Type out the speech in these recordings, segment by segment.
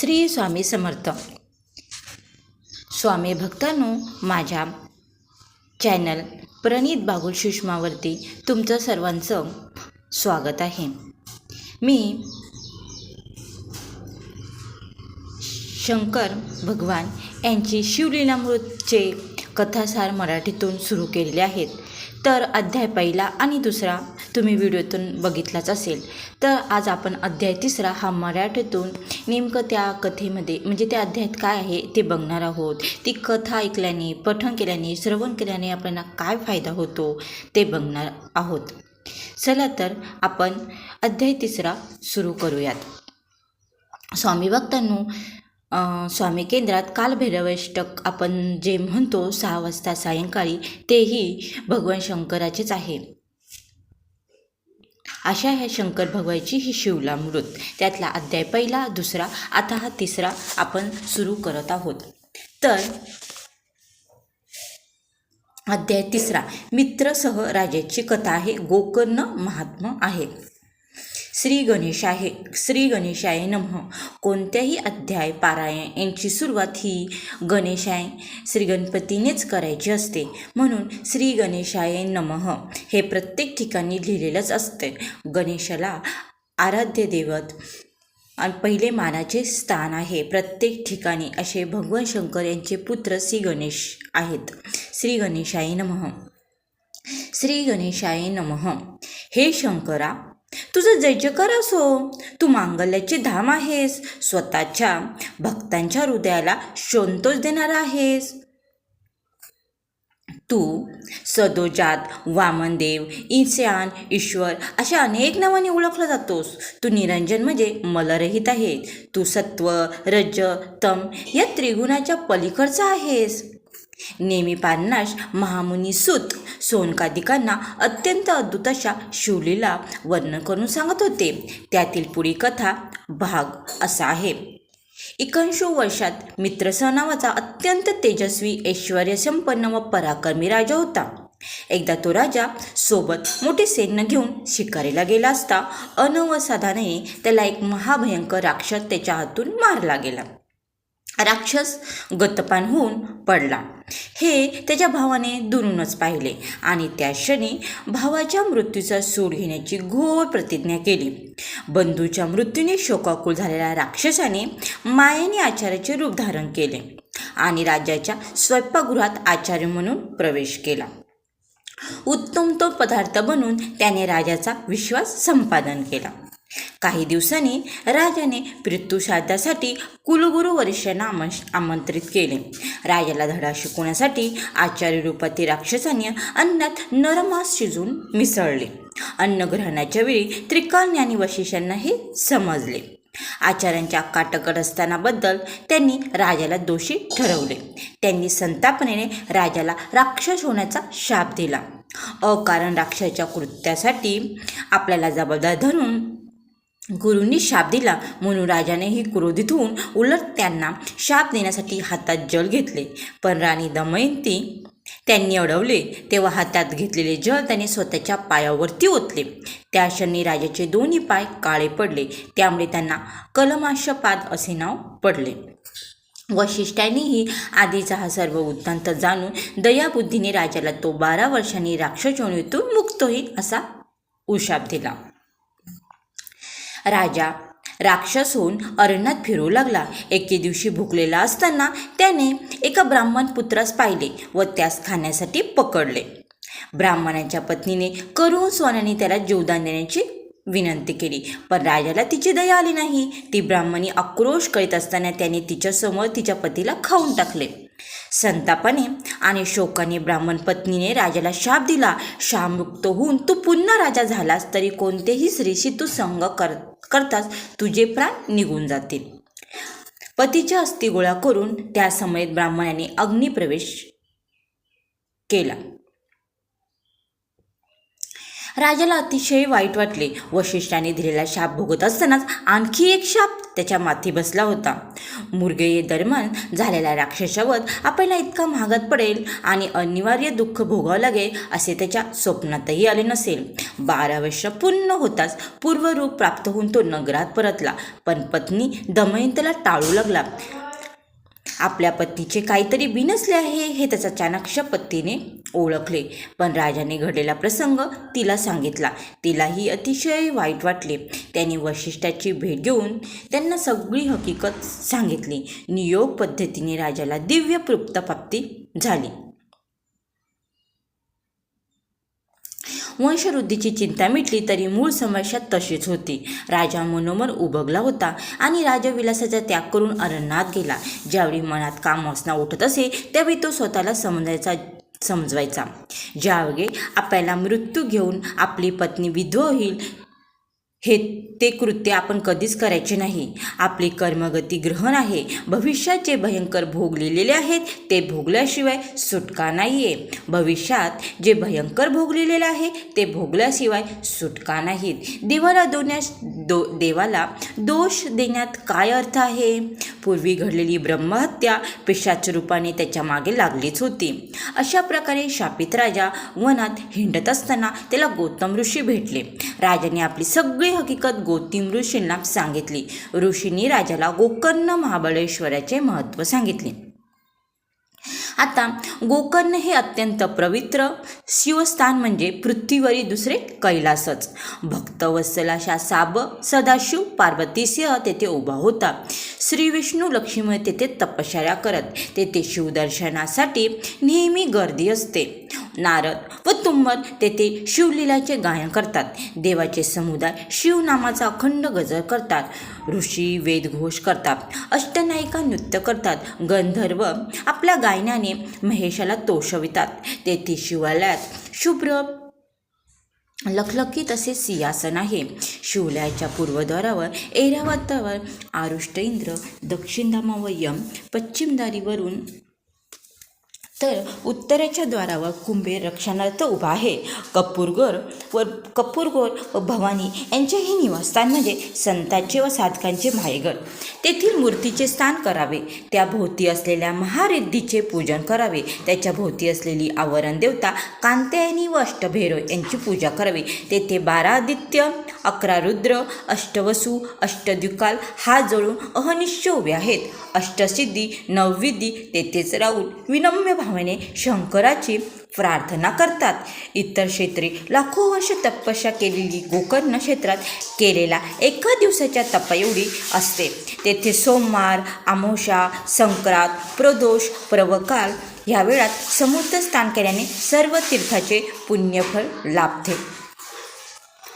श्री स्वामी समर्थ. स्वामी भक्तांनो माझ्या चॅनल प्रणित बागुल सुषमावरती तुमचं सर्वांचं स्वागत आहे. मी शंकर भगवान यांची शिवलीलामृतचे कथासार मराठीतून सुरू केलेले आहेत. तर अध्याय पहिला आणि दुसरा तुम्ही व्हिडिओतून बघितलाच असेल. तर आज आपण अध्याय तिसरा हा मराठीतून नेमकं त्या कथेमध्ये म्हणजे त्या अध्यायात काय आहे ते बघणार आहोत. ती कथा ऐकल्याने पठण केल्याने श्रवण केल्याने आपल्याला काय फायदा होतो ते बघणार आहोत. चला तर आपण अध्याय तिसरा सुरू करूयात. स्वामी भक्तांनो स्वामी केंद्रात कालभैरवाष्टक आपण जे म्हणतो सहा वाजता सायंकाळी तेही भगवान शंकराचेच आहे. अशा ह्या शंकर भगवानची ही शिवलामृत. त्यातला अध्याय पहिला दुसरा आता हा तिसरा आपण सुरू करत आहोत. तर अध्याय तिसरा मित्रसह राजाची कथा आहे गोकर्ण महात्मा आहे. श्री गणेश आहे श्री गणेशाय नमः. कोणत्याही अध्याय पारायण यांची सुरुवात ही गणेशाय श्री गणपतीनेच करायची असते. म्हणून श्री गणेशाय नमः हे प्रत्येक ठिकाणी लिहिलेलंच असते. गणेशाला आराध्य दैवत आणि पहिले मानाचे स्थान आहे. प्रत्येक ठिकाणी असे भगवान शंकर यांचे पुत्र श्री गणेश आहेत. श्री गणेशाय नमः. श्री गणेशाय नमः. हे शंकरा तुझं जय असो. तू मांगल्याचे धाम आहेस. स्वतःच्या भक्तांच्या हृदयाला संतोष देणारा आहेस. तू सदोजात वामनदेव ईशान ईश्वर अशा अनेक नावाने ओळखला जातोस. तू निरंजन म्हणजे मलरहित आहे तू सत्व रज तम या त्रिगुणाच्या पलीकडचा आहेस. नेहमी पारनाश महामुनी सुत सोनकादिकांना अत्यंत अद्भुत अशा शिवलीला वर्णन करून सांगत होते. त्यातील पुढील कथा भाग असा आहे. एकोणशे वर्षात मित्रसह नावाचा अत्यंत तेजस्वी ऐश्वर्यसंपन्न व पराक्रमी राजा होता. एकदा तो राजा सोबत मोठे सैन्य घेऊन शिकारीला गेला असता अनवसाधाने त्याला एक महाभयंकर राक्षस त्याच्या हातून मारला गेला. राक्षस गतपान होऊन पडला. हे त्याच्या भावाने दुरूनच पाहिले आणि त्या क्षणी भावाच्या मृत्यूचा सूड घेण्याची घोर प्रतिज्ञा केली. बंधूच्या मृत्यूने शोकाकुल झालेल्या राक्षसाने मायेने आचार्याचे रूप धारण केले आणि राज्याच्या स्वयंपाकगृहात आचार्य म्हणून प्रवेश केला. उत्तम तो पदार्थ बनून त्याने राजाचा विश्वास संपादन केला. काही दिवसांनी राजाने पितृश्राद्धासाठी कुलगुरू वरिष्ठांना आमंत्रित केले. राजाला धडा शिकवण्यासाठी आचार्य रूपातील राक्षसाने अन्नात नरमास शिजून मिसळले. अन्नग्रहणाच्या वेळी त्रिकाल आणि वशिष्ठांना हे समजले. आचार्यांच्या काटकट असतानाबद्दल त्यांनी राजाला दोषी ठरवले. त्यांनी संतापनेने राजाला राक्षस होण्याचा शाप दिला. अकारण राक्षसाच्या कृत्यासाठी आपल्याला जबाबदार धरून गुरूंनी शाप दिला. म्हणून राजानेही क्रोधित होऊन उलट त्यांना शाप देण्यासाठी हातात जल घेतले. पण राणी दमयंती त्यांनी अडवले. तेव्हा हातात घेतलेले जल त्याने स्वतःच्या पायावरती ओतले. त्या क्षणी राजाचे दोन्ही पाय काळे पडले. त्यामुळे त्यांना कलमाशपाद असे नाव पडले. वशिष्ठांनीही आधीचा हा सर्व वृत्तांत जाणून दयाबुद्धीने राजाला तो बारा वर्षांनी राक्षस योनीतून मुक्त होईल असा उशाप दिला. राजा राक्षस होऊन अरण्यात फिरू लागला. एके दिवशी भुकलेला असताना त्याने एका ब्राह्मण पुत्रास पाहिले व त्यास खाण्यासाठी पकडले. ब्राह्मणाच्या पत्नीने करुण सोन्याने त्याला जीवदान देण्याची विनंती केली पण राजाला तिची दया आली नाही. ती ब्राह्मणी आक्रोश करीत असताना त्याने तिच्यासमोर तिच्या पतीला खाऊन टाकले. संतापाने आणि शोकाने ब्राह्मण पत्नीने राजाला शाप दिला. शामुक्त होऊन तू पुन्हा राजा झालास तरी कोणतेही स्त्रीशी तू संग कर करताच तुझे प्राण निघून जातील. पतीच्या अस्थि गोळा करून त्या समयेत ब्राह्मणाने अग्निप्रवेश केला. राजाला अतिशय वाईट वाटले. वशिष्ठाने दिलेला शाप भोगत असतानाच आणखी एक शाप त्याच्या माथी बसला होता. मुरगे दरम्यान झालेल्या राक्षसावर आपल्याला इतका महागात पडेल आणि अनिवार्य दुःख भोगावं लागेल असे त्याच्या स्वप्नातही आले नसेल. बारा वर्ष पूर्ण होताच पूर्वरूप प्राप्त होऊन तो नगरात परतला. पण पत्नी दमयंतीला टाळू लागला. आपल्या पत्नीचे काहीतरी बिनसले आहे हे त्याचा चाणक्य पत्नीने ओळखले. पण राजाने घडलेला प्रसंग तिला सांगितला. तिलाही अतिशय वाईट वाटले. त्यांनी वशिष्ठाची भेट घेऊन त्यांना सगळी हकीकत सांगितली. नियोग पद्धतीने राजाला दिव्य प्राप्ती झाली. वंशवृद्धीची चिंता मिटली तरी मूळ समस्या तशीच होती. राजा मनोमन उभगला होता आणि राजविलासाचा त्याग करून अरण्यात गेला. ज्यावेळी मनात काम वासना उठत असे त्यावेळी तो स्वतःला समजायचा समजवायचा. ज्यावेळी आपल्याला मृत्यू घेऊन आपली पत्नी विधवा होईल हे ते कृत्य आपण कधीच करायचे नाही. आपली कर्मगती ग्रहण आहे. भविष्यात जे भयंकर भोग लिहिलेले आहेत ते भोगल्याशिवाय सुटका नाही आहे भविष्यात जे भयंकर भोग लिहिलेले आहे ते भोगल्याशिवाय सुटका नाहीत. देवाला दोन्यास दो देवाला दोष देण्यात काय अर्थ आहे? पूर्वी घडलेली ब्रह्महत्या पिशाच रूपाने त्याच्यामागे लागलीच होती. अशा प्रकारे शापित राजा वनात हिंडत असताना त्याला गौतम ऋषी भेटले. राजाने आपली सगळी सगळी हकीकत गौतम ऋषींना सांगितली. ऋषींनी राजाला गोकर्ण महाबळेश्वराचे महत्त्व सांगितले. आता गोकर्ण हे अत्यंत पवित्र शिवस्थान म्हणजे पृथ्वीवरील दुसरे कैलासच. भक्त वत्सलाशा साब सदाशिव पार्वतीसिंह तेथे उभा होता. श्री विष्णू लक्ष्मी तेथे तपश्चर्या करत तेथे शिवदर्शनासाठी नेहमी गर्दी असते. नारद व तुंबर तेथे शिवलीलाचे गायन करतात. देवाचे समुदाय शिवनामाचा अखंड गजर करतात. ऋषी वेदघोष करतात. अष्टनायिका नृत्य करतात. गंधर्व आपल्या गायनाने महेशाला तोषवितात. तेथे शिवालयात शुभ्र लखलखीत असे सिंहासन आहे. शिवलयाच्या पूर्वद्वारावर ऐरावतावर आरुष्ट इंद्र दक्षिण पश्चिमदारीवरून यम तर उत्तरेच्या द्वारावर कुंभेर रक्षणार्थ उभा आहे. कपूरगोर व कपूरगोर व भवानी यांचे हे निवासस्थान म्हणजे संतांचे व साधकांचे माहेगड तेथील मूर्तीचे स्थान करावे. त्या भोवती असलेल्या महारिद्धीचे पूजन करावे. त्याच्या भोवती असलेली आवरण देवता कांत्यायनी व अष्टभैरव यांची पूजा करावी. तेथे बारा आदित्य अकरा रुद्र अष्टवसू अष्टद्युकाल हात जोडून अहनिश्च उभे आहेत. अष्टसिद्धी नवविधी तेथेच राहून विनम्य भावाने शंकराची प्रार्थना करतात. इतर क्षेत्री लाखो वर्ष तपस्या केलेली गोकर्ण क्षेत्रात केलेला एका दिवसाच्या तपा एवढी असते. तेथे सोमवार आमोशा संक्रांत प्रदोष प्रवकाल ह्या वेळात समुद्र स्नान केल्याने सर्व तीर्थाचे पुण्यफळ लाभते.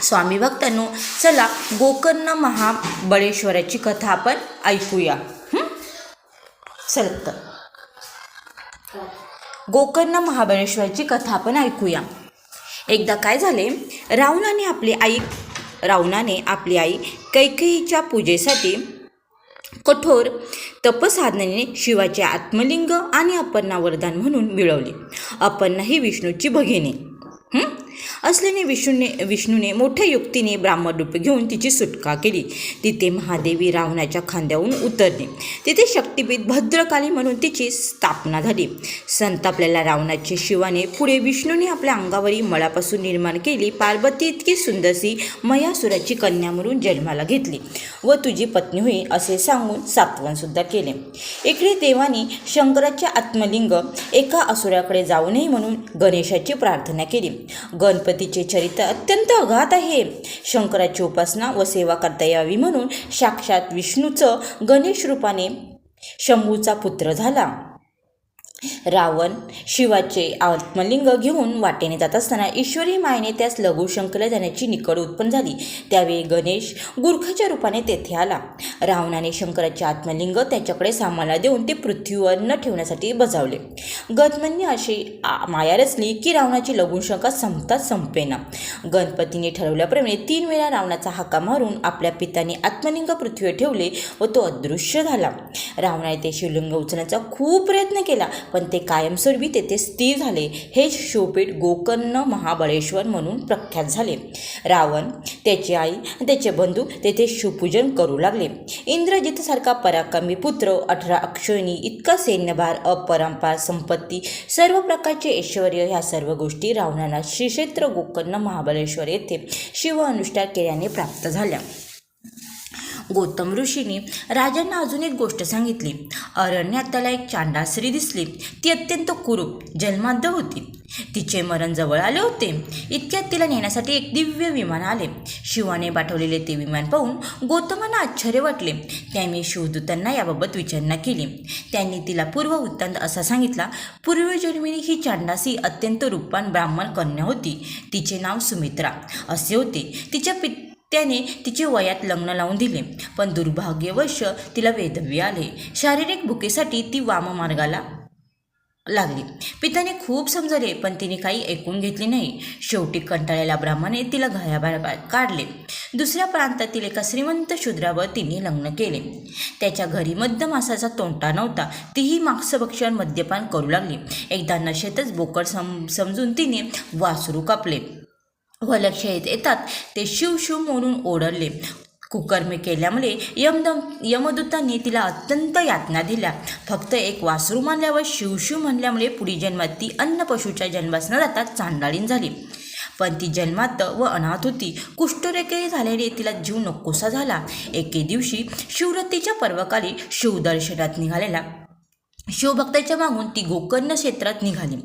स्वामी भक्तांनो चला गोकर्ण महाबळेश्वराची कथा आपण ऐकूया. हं? चल तर. गोकर्ण महाबळेश्वरची कथा आपण ऐकूया. एकदा काय झाले? रावणाने आपली आई रावणाने आपली आई कैकेयीच्या पूजेसाठी कठोर तपसाधनेने शिवाचे आत्मलिंग आणि अपर्णा वरदान म्हणून मिळवले अपर्णा ही विष्णूची भगिनी. असल्याने विष्णूने विष्णूने मोठ्या युक्तीने ब्राह्मणरूप घेऊन तिची सुटका केली. तिथे महादेवी रावणाच्या खांद्यावरून उतरली. तिथे शक्तिपीठ भद्रकाली म्हणून तिची स्थापना झाली. संतापलेल्या रावणाचे शिवाने पुढे विष्णूने आपल्या अंगावरील मळापासून निर्माण केली. पार्वती इतकी सुंदरसी मयासुराची कन्या म्हणून जन्माला घेतली व तुझी पत्नी होईल असे सांगून सात्वनसुद्धा केले. इकडे देवाने शंकराचे आत्मलिंग एका असुराकडे जाऊ नये म्हणून गणेशाची प्रार्थना केली. गणपती गणपतीचे चरित्र अत्यंत अगाध आहे. शंकराची उपासना व सेवा करता यावी म्हणून साक्षात विष्णूचं गणेश रूपाने शंभूचा पुत्र झाला. रावण शिवाचे आत्मलिंग घेऊन वाटेने जात असताना ईश्वरी मायने त्यास लघुशंकरला जाण्याची निकड उत्पन्न झाली. त्यावेळी गणेश गुरखाच्या रूपाने तेथे आला. रावणाने शंकराचे आत्मलिंग त्याच्याकडे सामाला देऊन ते पृथ्वीवर न ठेवण्यासाठी बजावले. गतमन्य अशी आ- माया रचली की रावणाची लघुशंका संपताच संपेना गणपतीने ठरवल्याप्रमाणे तीन वेळा रावणाचा हाका मारून आपल्या पित्याने आत्मलिंग पृथ्वीवर ठेवले व तो अदृश्य झाला. रावणाने ते शिवलिंग उचलण्याचा खूप प्रयत्न केला पण ते कायमस्वरूपी तेथे स्थिर झाले. हेच शोपीठ गोकर्ण महाबळेश्वर म्हणून प्रख्यात झाले. रावण त्याची आई त्याचे बंधू तेथे शिवपूजन करू लागले. इंद्रजितसारखा पराक्रमी पुत्र अठरा अक्षयणी इतका सैन्यभार अपरंपार संपत्ती सर्व प्रकारचे ऐश्वर ह्या सर्व गोष्टी रावणाला श्रीक्षेत्र गोकर्ण महाबळेश्वर येथे शिव अनुष्ठान केल्याने प्राप्त झाल्या. गौतम ऋषीने राजांना अजून एक गोष्ट सांगितली. अरण्यात त्याला एक चांडा स्त्री दिसली. ती अत्यंत कुरूप जन्माद्ध होती. तिचे मरण जवळ आले होते. इतक्यात तिला नेण्यासाठी एक दिव्य विमान आले. शिवाने पाठवलेले ते विमान पाहून गौतमांना आश्चर्य वाटले. त्याने शिवदूतांना याबाबत विचारणा केली. त्यांनी तिला पूर्व वृत्तांत असा सांगितला पूर्वजन्मिनी ही चांडासी अत्यंत रूपवान ब्राह्मण कन्या होती. तिचे नाव सुमित्रा. असे होते. तिच्या पित त्याने तिचे वयात लग्न लावून दिले. पण दुर्भाग्यवश तिला वेधव्य आले. शारीरिक भुकेसाठी ती वाममार्गाला लागली. पित्याने खूप समजले पण तिने काही ऐकून घेतले नाही. शेवटी कंटाळलेल्या ब्राह्मणे तिला घराबाहेर काढले. दुसऱ्या प्रांतातील एका श्रीमंत शूद्रावर तिने लग्न केले. त्याच्या घरी मध्य मासाचा तोंटा नव्हता. तीही मांसभक्षण मद्यपान करू लागली. एकदा नशेतच बोकड सम समजून तिने वासरू कापले. व लक्ष येत येतात. ते शिव शिव म्हणून ओढरले कुकर्मे केल्यामुळे यमदम यमदूतांनी तिला अत्यंत यातना दिल्या. फक्त एक वासरू मानल्यावर शिवशिव म्हणल्यामुळे पुढील जन्मात ती अन्न पशूच्या जन्मास न जाता चांडाळीन झाली. पण ती जन्मात व अनाथ होती. कुष्ठरेखे झाल्याने तिला जीव नकोसा झाला. एके दिवशी शिवरात्रीच्या पर्वकाली शिवदर्शनात निघालेला. शिवभक्ताच्या मागून ती गोकर्ण क्षेत्रात निघाली.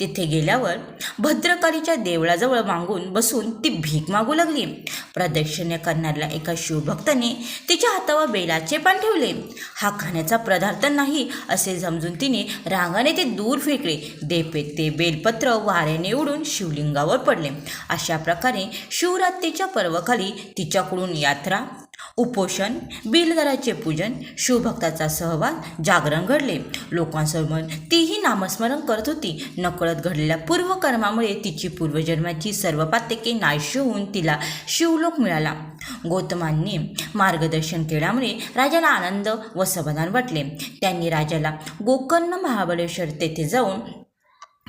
तिथे गेल्यावर भद्रकालीच्या देवळाजवळ मागून बसून ती भीक मागू लागली. प्रदक्षिणे करणाऱ्या एका शिवभक्ताने तिच्या हातावर बेलाचे पान ठेवले. हा खाण्याचा पदार्थ नाही असे समजून तिने रांगाने ते दूर फेकले. देपे ते बेलपत्र वाऱ्याने उडून शिवलिंगावर पडले. अशा प्रकारे शिवरात्रीच्या पर्वकाली तिच्याकडून यात्रा उपोषण बिलदराचे पूजन शिवभक्ताचा सहवास जागरण घडले. लोकांसमोर तीही नामस्मरण करत होती. नकळत घडलेल्या पूर्वकर्मामुळे तिची पूर्वजन्माची सर्व पातके नाश होऊन तिला शिवलोक मिळाला. गौतमांनी मार्गदर्शन केल्यामुळे राजाला आनंद व समाधान वाटले. त्यांनी राजाला गोकर्ण महाबळेश्वर तेथे जाऊन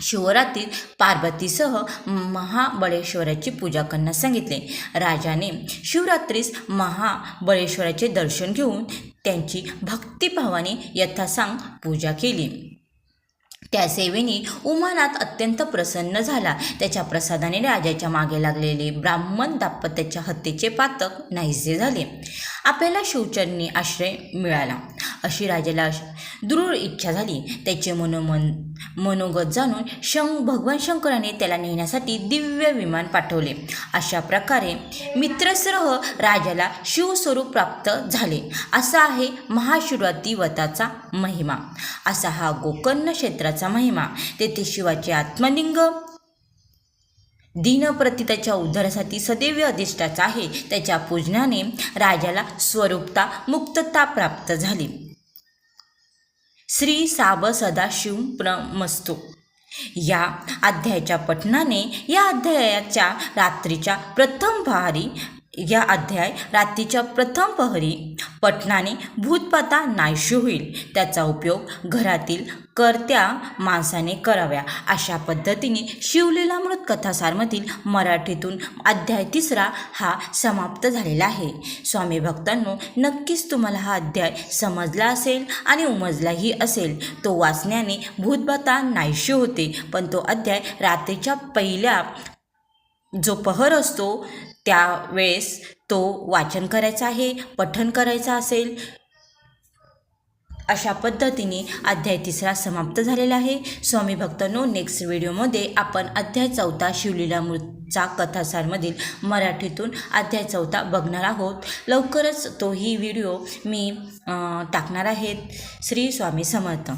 शिवरात्रीत पार्वतीसह महाबळेश्वराची पूजा करण्यास सांगितले. राजाने शिवरात्रीस महाबळेश्वराचे दर्शन घेऊन त्यांची भक्तिभावाने यथासांग पूजा केली. त्या सेवेने उमानाथ अत्यंत प्रसन्न झाला. त्याच्या प्रसादाने राजाच्या मागे लागलेले ब्राह्मण दाम्पत्याच्या हत्येचे पातक नाहीसे झाले. आपल्याला शिवचरणी आश्रय मिळाला. अशी राजाला दृढ इच्छा झाली. त्याचे मनोमन मनोगत जाणून शं भगवान शंकराने त्याला नेण्यासाठी दिव्य विमान पाठवले. अशा प्रकारे मित्रसह राजाला शिवस्वरूप प्राप्त झाले. असा आहे महाशिवरात्री व्रताचा महिमा. असा हा गोकर्ण क्षेत्राचा महिमा. तेथे शिवाचे आत्मलिंग दीनप्रती त्याच्या उद्धारासाठी सदैव अधिष्ठाचा आहे. त्याच्या पूजनाने राजाला स्वरूपता मुक्तता प्राप्त झाली. श्री साब सदाशिव प्रमस्तू या अध्यायाच्या पठणाने या अध्यायाच्या रात्रीच्या प्रथम पहारी या अध्याय रात्रीच्या प्रथम पहरी. पठणाने भूतपाता नाहीशी होईल. त्याचा उपयोग घरातील करत्या माणसाने कराव्या. अशा पद्धतीने शिवलीलामृत कथासारमधील मराठीतून अध्याय तिसरा हा समाप्त झालेला आहे. स्वामी भक्तांनो नक्कीच तुम्हाला हा अध्याय समजला असेल आणि उमजलाही असेल. तो वाचण्याने भूतबाता नाहीशी होते पण तो अध्याय रात्रीच्या पहिल्या जो पहर असतो त्यावेळेस तो वाचन करायचा आहे पठण करायचा असेल. अशा पद्धतीने अध्याय तिसरा समाप्त झालेला आहे. स्वामी भक्तांनो नेक्स्ट व्हिडिओमध्ये आपण अध्याय चौथा शिवलीलामृतचा कथासारमधील मराठीतून अध्याय चौथा बघणार आहोत. लवकरच तोही व्हिडिओ मी टाकणार आहेत श्री स्वामी समर्थ.